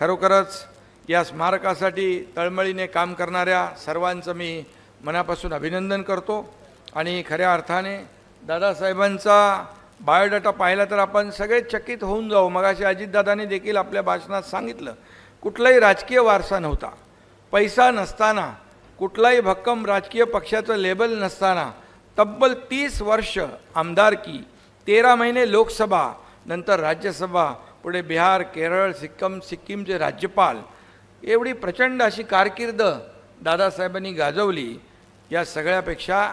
खरोखरच या स्मारकासाठी तळमळीने काम करणाऱ्या सर्वांचं मी मनापासून अभिनंदन करतो. आणि खऱ्या अर्थाने दादासाहेबांचा बायोडाटा पाहिला तर आपण सगळे चकित होऊन जाऊ. मगाशी अजितदादांनी देखील आपल्या भाषणात सांगितलं कुठलाही राजकीय वारसा नव्हता. पैसा नसताना कुठलाही भक्कम राजकीय पक्षाचं लेबल नसताना तब्बल तीस वर्ष आमदारकी तेरा महिने लोकसभा नंतर राज्यसभा पुढे बिहार केरळ सिक्कीम सिक्कीमचे राज्यपाल एवढी प्रचंड अशी कारकीर्द दादासाहेबांनी गाजवली या सगळ्यापेक्षा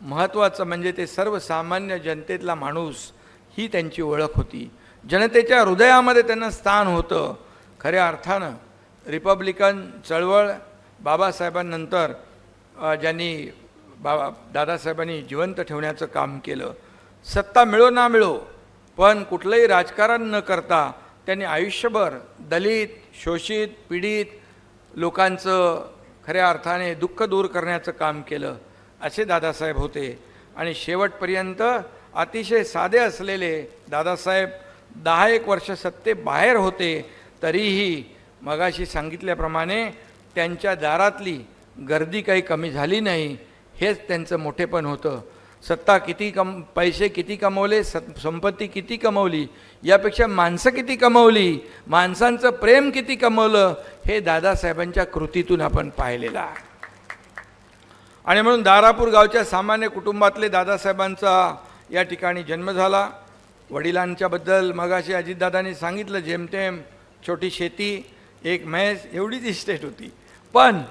महत्त्वाचं म्हणजे ते सर्वसामान्य जनतेतला माणूस ही त्यांची ओळख होती. जनतेच्या हृदयामध्ये त्यांना स्थान होतं. खऱ्या अर्थानं रिपब्लिकन चळवळ बाबासाहेबांनंतर ज्यांनी बाबा दादासाहेबांनी जिवंत ठेवण्याचं काम केलं. सत्ता मिळो ना मिळो पण कुठलंही राजकारण न करता त्यांनी आयुष्यभर दलित शोषित पीडित लोकांचं खऱ्या अर्थाने दुःख दूर करण्याचं काम केलं असे दादासाहेब होते. आणि शेवटपर्यंत अतिशय साधे असलेले दादासाहेब दहा एक वर्ष सत्तेबाहेर होते तरीही मगाशी सांगितल्याप्रमाणे त्यांच्या दारातली गर्दी काही कमी झाली नाही हेच त्यांचं मोठेपण होतं. सत्ता किती कम पैसे किती कमवले संपत्ती किती कमवली यापेक्षा माणसं किती कमवली माणसांचं प्रेम किती कमवलं हे दादासाहेबांच्या कृतीतून आपण पाहिलेलं आहे. आणि म्हणून दारापूर गावच्या सामान्य कुटुंबातले दादासाहेबांचा या ठिकाणी जन्म झाला. वडिलांच्याबद्दल मगाशी अजितदादांनी सांगितलं जेमतेम छोटी शेती एक म्हैस एवढीच इस्टेट होती. पण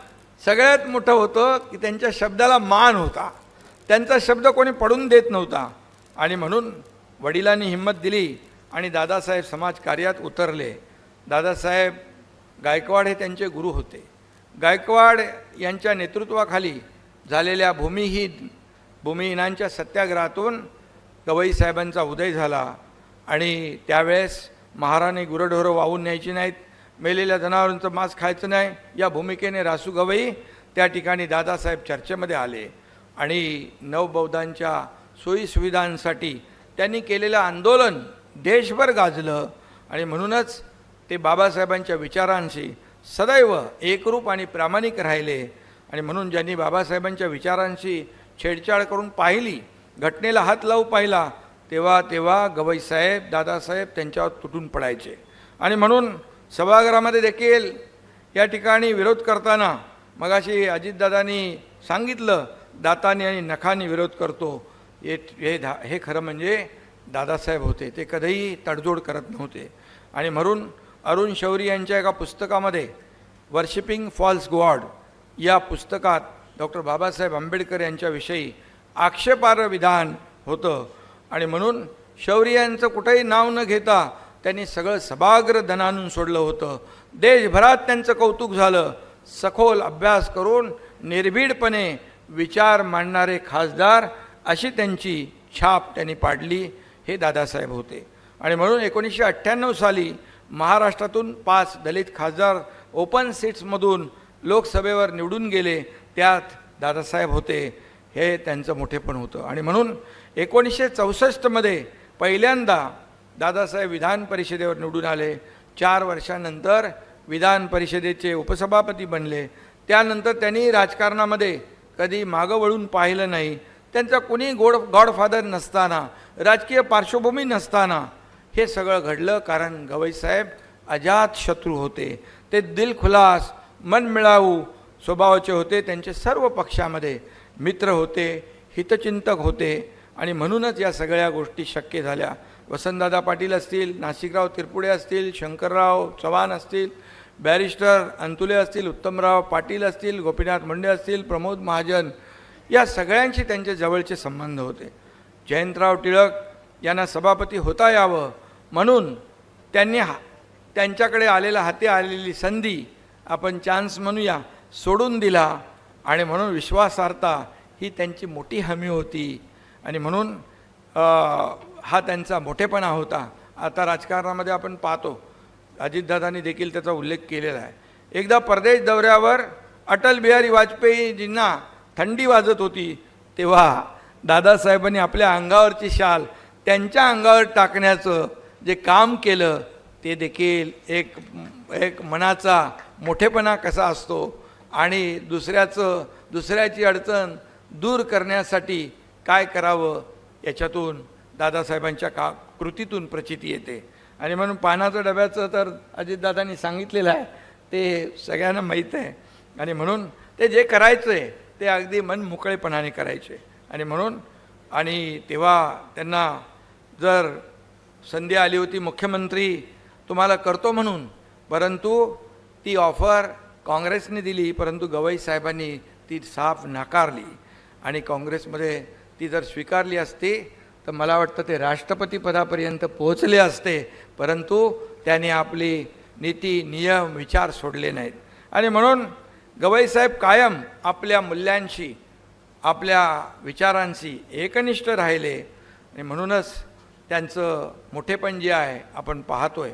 सगळ्यात मोठं होतं की त्यांच्या शब्दाला मान होता. त्यांचा शब्द कोणी पडून देत नव्हता. आणि म्हणून वडिलांनी हिंमत दिली आणि दादासाहेब समाजकार्यात उतरले. दादासाहेब गायकवाड हे त्यांचे गुरु होते. गायकवाड यांच्या नेतृत्वाखाली झालेल्या भूमिहीन भूमिहीनांच्या सत्याग्रहातून गवई साहेबांचा उदय झाला. आणि त्यावेळेस महाराणी गुरढोरं वाहून न्यायची नाहीत मेलेल्या जनावरांचं मांस खायचं नाही या भूमिकेने रासू गवई त्या ठिकाणी दादासाहेब चर्चेमध्ये आले. आणि नवबौद्धांच्या सोयीसुविधांसाठी त्यांनी केलेलं आंदोलन देशभर गाजलं. आणि म्हणूनच ते बाबासाहेबांच्या विचारांशी सदैव एकरूप आणि प्रामाणिक राहिले. आणि म्हणून ज्यांनी बाबासाहेबांच्या विचारांशी छेडछाड करून पाहिली घटनेला हात लावू पाहिला तेव्हा तेव्हा गवईसाहेब दादासाहेब त्यांच्यावर तुटून पडायचे. आणि म्हणून सभागृहामध्ये देखील या ठिकाणी विरोध करताना मगाशी अजितदादांनी सांगितलं दातानी आणि नखानी विरोध करतो हे हे धा हे खरं म्हणजे दादासाहेब होते. ते कधीही तडजोड करत नव्हते. आणि म्हणून अरुण शौरी यांच्या एका पुस्तकामध्ये वर्शिपिंग फॉल्स गॉड या पुस्तकात डॉक्टर बाबासाहेब आंबेडकर यांच्याविषयी आक्षेपार्ह विधान होतं. आणि म्हणून शौरी यांचं कुठंही नाव न घेता त्यांनी सगळं सभाग्र धनानून सोडलं होतं. देशभरात त्यांचं कौतुक झालं. सखोल अभ्यास करून निर्भीडपणे विचार मांडणारे खासदार अशी त्यांची छाप त्यांनी पाडली हे दादासाहेब होते. आणि म्हणून एकोणीसशे अठ्ठ्याण्णव साली महाराष्ट्रातून पाच दलित खासदार ओपन सीट्समधून लोकसभेवर निवडून गेले त्यात दादासाहेब होते. हे त्यांचं मोठेपण होतं. आणि म्हणून एकोणीसशे चौसष्टमध्ये पहिल्यांदा दादासाहेब विधान परिषदेवर निवडून आले. चार वर्षानंतर विधान परिषदेचे उपसभापती बनले. त्यानंतर त्यांनी राजकारणामध्ये कधी मागं वळून पाहिलं नाही. त्यांचा कुणी गोड गॉडफादर नसताना राजकीय पार्श्वभूमी नसताना हे सगळं घडलं कारण गवईसाहेब अजात शत्रू होते. ते दिलखुलास मनमिळावू स्वभावाचे होते. त्यांचे सर्व पक्षामध्ये मित्र होते हितचिंतक होते आणि म्हणूनच या सगळ्या गोष्टी शक्य झाल्या. वसंतदादा पाटील असतील नाशिकराव तिरपुडे असतील शंकरराव चव्हाण असतील बॅरिस्टर अंतुले असतील उत्तमराव पाटील असतील गोपीनाथ मुंडे असतील प्रमोद महाजन या सगळ्यांशी त्यांचे जवळचे संबंध होते. जयंतराव टिळक यांना सभापती होता यावं म्हणून त्यांनी हा त्यांच्याकडे आलेला हाती आलेली संधी आपण चान्स म्हणूया सोडून दिला आणि म्हणून विश्वासार्हता ही त्यांची मोठी हमी होती आणि म्हणून हा त्यांचा मोठेपणा होता. आता राजकारणामध्ये आपण पाहतो अजितदादांनी देखील त्याचा उल्लेख केलेला आहे. एकदा परदेश दौऱ्यावर अटल बिहारी वाजपेयीजींना थंडी वाजत होती तेव्हा दादासाहेबांनी आपल्या अंगावरची शाल त्यांच्या अंगावर टाकण्याचं जे काम केलं ते देखील एक एक मनाचा मोठेपणा कसा असतो आणि दुसऱ्याचं दुसऱ्याची अडचण दूर करण्यासाठी काय करावं याच्यातून दादासाहेबांच्या का कृतीतून प्रचिती येते. आणि म्हणून पानाचं डब्याचं तर अजितदादांनी सांगितलेलं आहे ते सगळ्यांना माहीत आहे. आणि म्हणून ते जे करायचं आहे ते अगदी मन मोकळेपणाने करायचे. आणि म्हणून आणि तेव्हा त्यांना जर संधी आली होती मुख्यमंत्री तुम्हाला करतो म्हणून परंतु ती ऑफर काँग्रेसने दिली परंतु गवई साहेबांनी ती साफ नाकारली. आणि काँग्रेसमध्ये ती जर स्वीकारली असती तर मला वाटतं ते राष्ट्रपती पदापर्यंत पोहोचले असते परंतु त्याने आपली नीती नियम विचार सोडले नाहीत. आणि म्हणून गवईसाहेब कायम आपल्या मूल्यांशी आपल्या विचारांशी एकनिष्ठ राहिले. आणि म्हणूनच त्यांचं मोठेपण जे आहे आपण पाहतो आहे